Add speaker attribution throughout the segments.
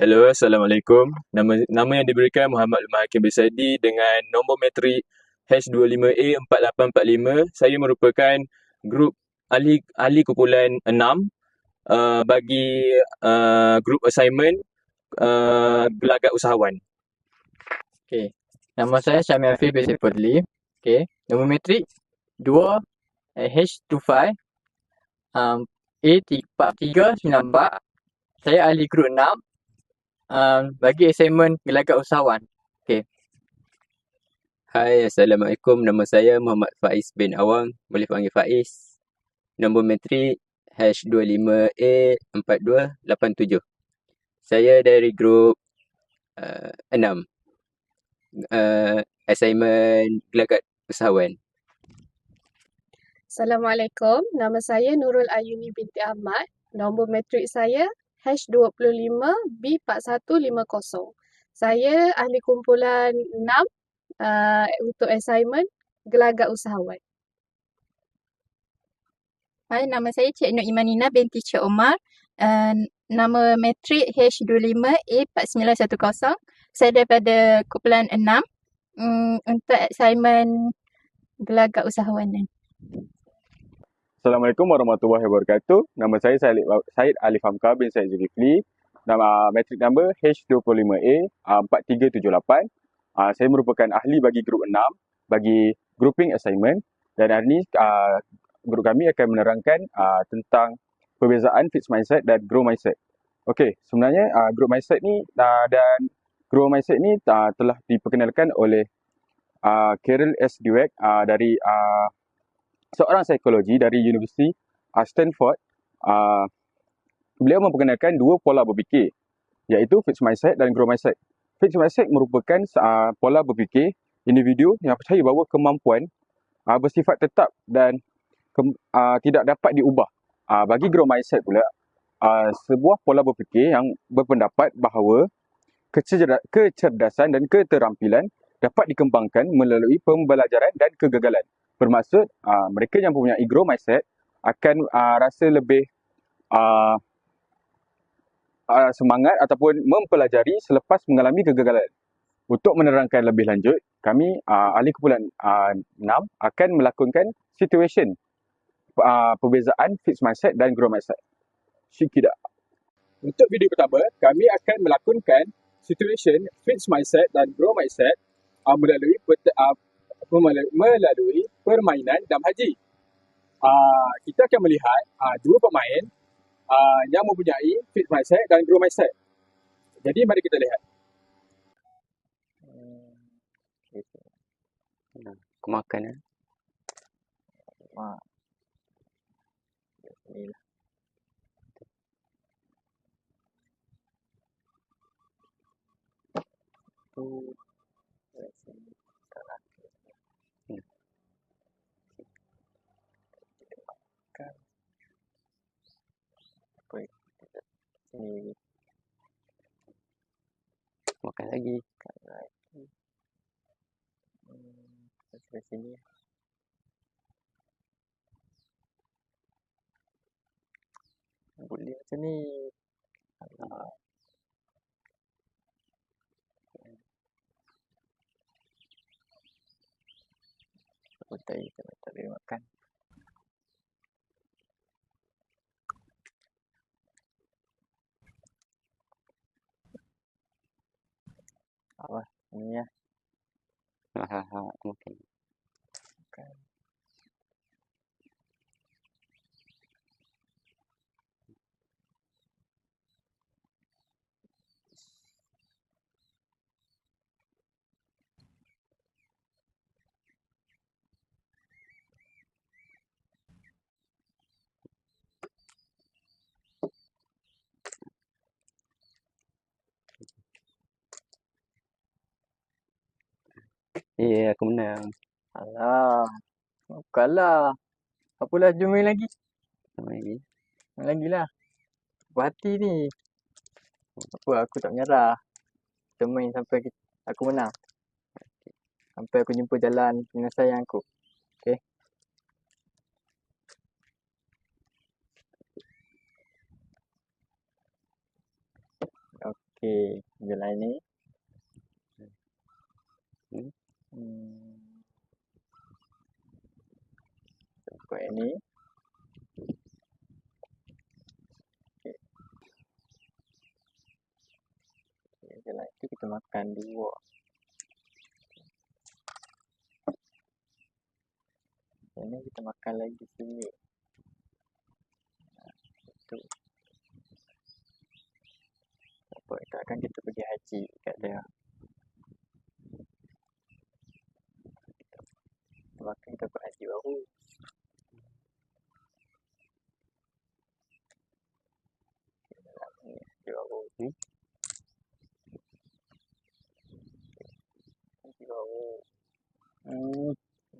Speaker 1: Hello, Assalamualaikum. Nama nama yang diberikan Muhammad Lumah Hakim Besadi dengan nombor metrik H25A4845. Saya merupakan grup ahli ahli kumpulan 6 uh, bagi uh, grup assignment uh, gelagat usahawan.
Speaker 2: Okey. Nama saya Syamil Afif bin Saifudli. Okey. Nombor metrik 2 eh, H25 um, A4394. Saya ahli grup 6 um, bagi assignment gelagat usahawan. Okey.
Speaker 3: Hai, Assalamualaikum. Nama saya Muhammad Faiz bin Awang. Boleh panggil Faiz. Nombor metrik H25A4287. Saya dari grup uh, 6. Uh, assignment gelagat usahawan.
Speaker 4: Assalamualaikum. Nama saya Nurul Ayuni binti Ahmad. Nombor metrik saya H25B4150. Saya ahli kumpulan 6 uh, untuk assignment gelagat usahawan.
Speaker 5: Hai, nama saya Cik Nur Imanina binti Cik Omar. Uh, nama metrik H25A4910. Saya daripada kumpulan 6 um, untuk assignment gelagat usahawan.
Speaker 6: Assalamualaikum warahmatullahi wabarakatuh. Nama saya Syed Alif Hamka bin Syed Zulkifli. Nama metrik number H25A uh, 4378. Uh, saya merupakan ahli bagi grup 6 bagi grouping assignment dan hari ini uh, grup kami akan menerangkan uh, tentang perbezaan fixed mindset dan grow mindset. Okey, sebenarnya uh, grow mindset ni uh, dan grow mindset ni uh, telah diperkenalkan oleh uh, Carol S. Dweck uh, dari uh, seorang psikologi dari Universiti uh, Stanford, uh, beliau memperkenalkan dua pola berfikir iaitu fixed mindset dan growth mindset. Fixed mindset merupakan uh, pola berfikir individu yang percaya bahawa kemampuan uh, bersifat tetap dan ke, uh, tidak dapat diubah. Uh, bagi growth mindset pula, uh, sebuah pola berfikir yang berpendapat bahawa kecerdasan dan keterampilan dapat dikembangkan melalui pembelajaran dan kegagalan bermaksud uh, mereka yang punya growth mindset akan uh, rasa lebih uh, uh, semangat ataupun mempelajari selepas mengalami kegagalan. Untuk menerangkan lebih lanjut, kami uh, ahli kumpulan uh, 6 akan melakonkan situation uh, perbezaan fixed mindset dan growth mindset. Syikida. Untuk video pertama, kami akan melakonkan situation fixed mindset dan growth mindset uh, melalui uh, melalui permainan dalam haji. Uh, kita akan melihat uh, dua pemain uh, yang mempunyai fit mindset dan grow mindset. Jadi mari kita lihat.
Speaker 3: Hmm. Aku makan eh.
Speaker 2: Mak. Bismillah. Tu.
Speaker 3: sini makan lagi makan lagi hmm, sampai sini boleh macam ni Alah. Aku tak boleh makan. apa ini ya hahaha mungkin okay. Ya, aku menang.
Speaker 2: Alah. Bukanlah. Apalah, jom main lagi.
Speaker 3: Main lagi?
Speaker 2: Main lagi lah. Berhati ni. Apa, aku tak menyerah. Kita main sampai aku menang. Sampai aku jumpa jalan penyelesaian aku. Okay. Okey, jalan ni.
Speaker 6: Hmm.
Speaker 2: Hmm. Ikut yang ni. Okey. Okey, jalan tu kita makan dua. Yang ni kita makan lagi sikit. Itu. Apa takkan kita pergi haji kat dia. Makan kita buat haji baru. Ni haji baru.
Speaker 6: Hmm.
Speaker 2: Haji baru. Hmm.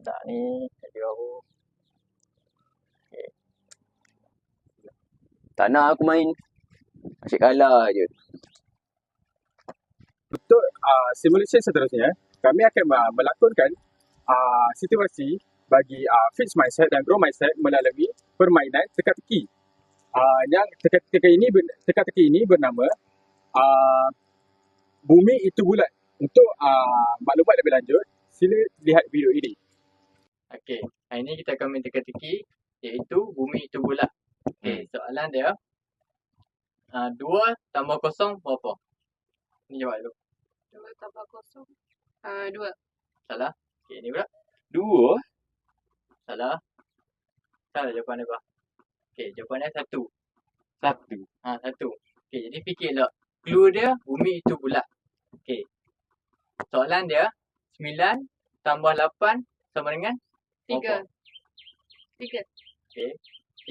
Speaker 2: Tak ni haji baru.
Speaker 3: Tak nak aku main. Asyik kalah je.
Speaker 6: Untuk uh, simulation seterusnya, kami akan melakonkan uh, situasi bagi uh, fixed mindset dan grow mindset melalui permainan teka-teki. Uh, yang teka-teki ini teka-teki ini bernama uh, Bumi itu bulat. Untuk uh, maklumat lebih lanjut, sila lihat video ini.
Speaker 2: Okey, hari ni kita akan main teka-teki iaitu bumi itu bulat. Okey, soalan dia uh, 2 tambah kosong berapa? Ni jawab dulu.
Speaker 4: Dua tambah kosong. Uh, dua.
Speaker 2: Salah. Okey, ni pula.
Speaker 1: Dua?
Speaker 2: Salah. Salah jawapan dia apa? Okey, jawapan dia satu.
Speaker 1: Satu.
Speaker 2: Ha, satu. Okey, jadi fikirlah. Clue dia bumi itu bulat. Okey. Soalan dia 9 tambah 8 sama dengan
Speaker 4: Tiga.
Speaker 2: berapa?
Speaker 4: Tiga.
Speaker 2: Okey.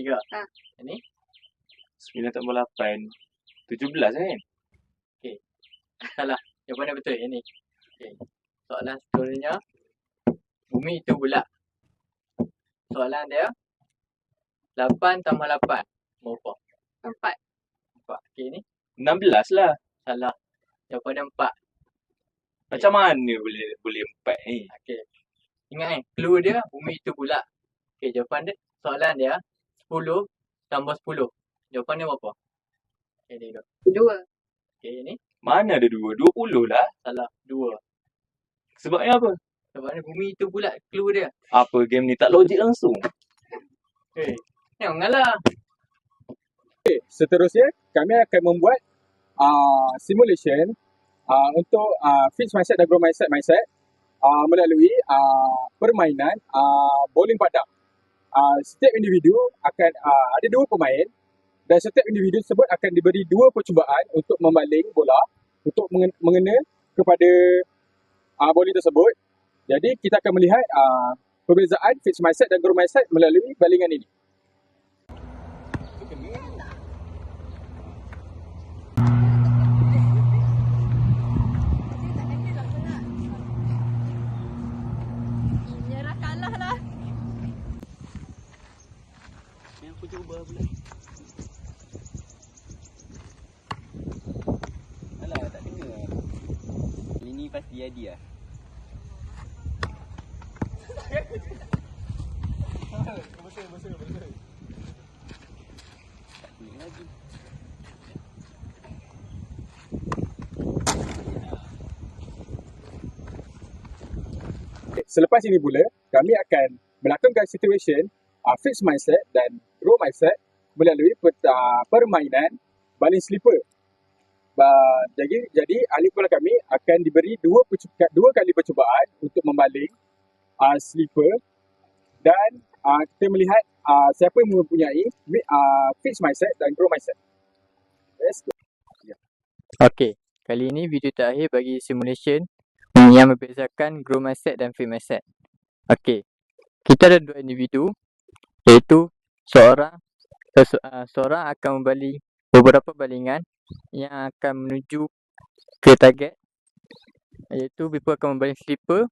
Speaker 2: 3.
Speaker 4: Ha.
Speaker 2: Ini
Speaker 1: Sembilan tambah lapan. Tujuh belas kan?
Speaker 2: salah. Jawapan dia betul yang ni. Okey. Soalan seterusnya bumi itu bulat. Soalan dia 8 tambah 8 berapa?
Speaker 4: Empat.
Speaker 2: 4. Okey ni
Speaker 1: Enam belas lah.
Speaker 2: salah. Jawapan dia 4.
Speaker 1: Macam mana boleh boleh empat ni?
Speaker 2: Okey. Ingat eh, clue dia bumi itu bulat. Okey, jawapan dia soalan dia 10 tambah 10. Jawapan dia berapa? Okey, dia dulu.
Speaker 4: Dua.
Speaker 2: Okey, ni
Speaker 1: Mana ada dua? Dua puluh lah.
Speaker 2: salah. 2.
Speaker 1: Sebabnya apa?
Speaker 2: Sebab ni bumi itu bulat clue dia.
Speaker 1: Apa game ni tak logik langsung?
Speaker 2: Okey. Jangan mengalah.
Speaker 6: Seterusnya, kami akan membuat uh, simulation uh, untuk uh, fixed mindset dan grow mindset mindset uh, melalui uh, permainan uh, bowling padang. Uh, setiap individu akan uh, ada dua pemain dan setiap individu tersebut akan diberi dua percubaan untuk membaling bola untuk mengen- mengena kepada uh, bowling tersebut. Jadi kita akan melihat uh, perbezaan fixed mindset dan grow mindset melalui balingan ini.
Speaker 5: Lah.
Speaker 3: Alah, tak kena. Ini pasti jadi
Speaker 6: Selepas ini pula, kami akan melakonkan situation uh, fixed mindset dan grow mindset melalui per, uh, permainan baling slipper. Uh, jadi, jadi ahli bola kami akan diberi dua, dua kali percubaan untuk membaling uh, slipper dan uh, kita melihat uh, siapa yang mempunyai uh, fixed mindset dan grow mindset. Let's go.
Speaker 2: Okey, kali ini video terakhir bagi simulation yang membezakan grow mindset dan fit mindset. Okey, kita ada dua individu iaitu seorang uh, seorang akan membali beberapa balingan yang akan menuju ke target iaitu Bipo akan membaling slipper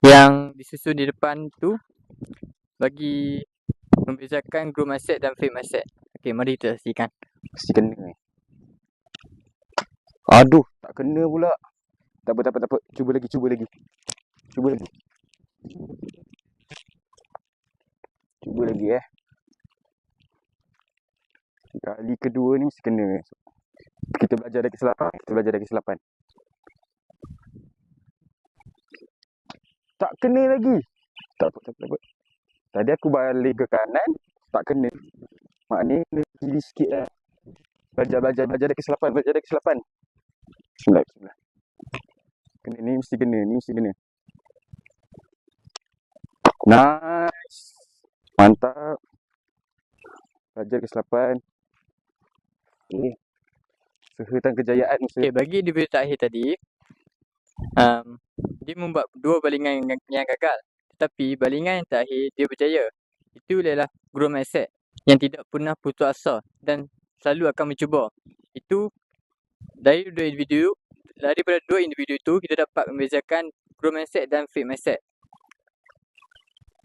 Speaker 2: yang disusun di depan tu bagi membezakan grow mindset dan fit mindset. Okey, mari kita saksikan.
Speaker 3: Mesti kena eh. Aduh, tak kena pula. Tak apa, tak apa, tak apa. Cuba lagi, cuba lagi. Cuba lagi. Cuba lagi eh. Kali kedua ni mesti kena.
Speaker 6: Kita belajar dari kesilapan. Kita belajar dari kesilapan. Tak kena lagi. Tak apa, tak apa, tak apa. Tadi aku balik ke kanan, tak kena. Maknanya kena kiri sikit lah. Belajar, belajar, belajar dari kesilapan, belajar dari kesilapan. Bismillah, bismillah. Kena, ni mesti kena, ni mesti kena. Nice. Mantap. Belajar kesilapan. Okay. Sehetan kejayaan.
Speaker 2: Okay, bagi individu terakhir tadi, um, dia membuat dua balingan yang, gagal. Tetapi balingan yang terakhir, dia berjaya. Itu adalah growth mindset yang tidak pernah putus asa dan selalu akan mencuba. Itu dari dua individu, daripada dua individu itu, kita dapat membezakan growth mindset dan fixed mindset.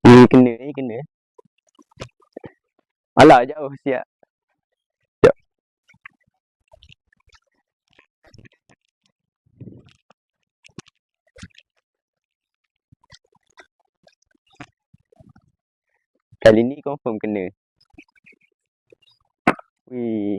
Speaker 3: Ni kena, ni kena. Alah, jauh. Siap. Kali ni confirm kena. Wih.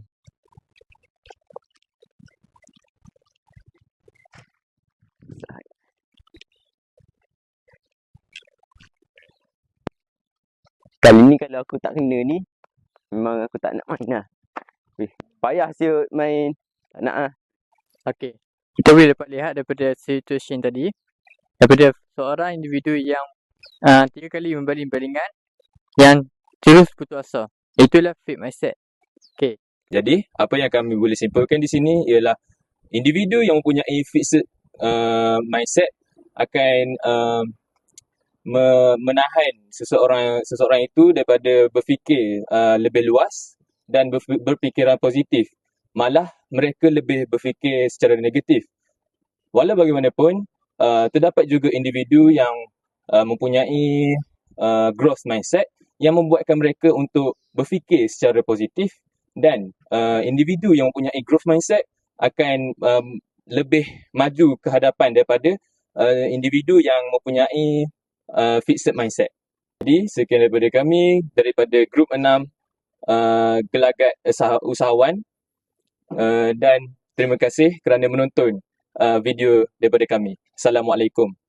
Speaker 3: Kali ni kalau aku tak kena ni, memang aku tak nak main lah. Weh, payah siut main. Tak nak lah.
Speaker 2: Okey. Kita boleh dapat lihat daripada situation tadi, daripada seorang individu yang uh, tiga kali membaling balingan yang terus putus asa. Itulah fixed mindset.
Speaker 1: Jadi, apa yang kami boleh simpulkan di sini ialah individu yang mempunyai fixed uh, mindset akan uh, me- menahan seseorang seseorang itu daripada berfikir uh, lebih luas dan berf- berfikiran positif. Malah mereka lebih berfikir secara negatif. Walau bagaimanapun, uh, terdapat juga individu yang uh, mempunyai uh, growth mindset yang membuatkan mereka untuk berfikir secara positif dan uh, individu yang mempunyai growth mindset akan um, lebih maju ke hadapan daripada uh, individu yang mempunyai uh, fixed mindset. Jadi sekian daripada kami daripada grup 6 uh, gelagat usaha- usahawan uh, dan terima kasih kerana menonton uh, video daripada kami. Assalamualaikum.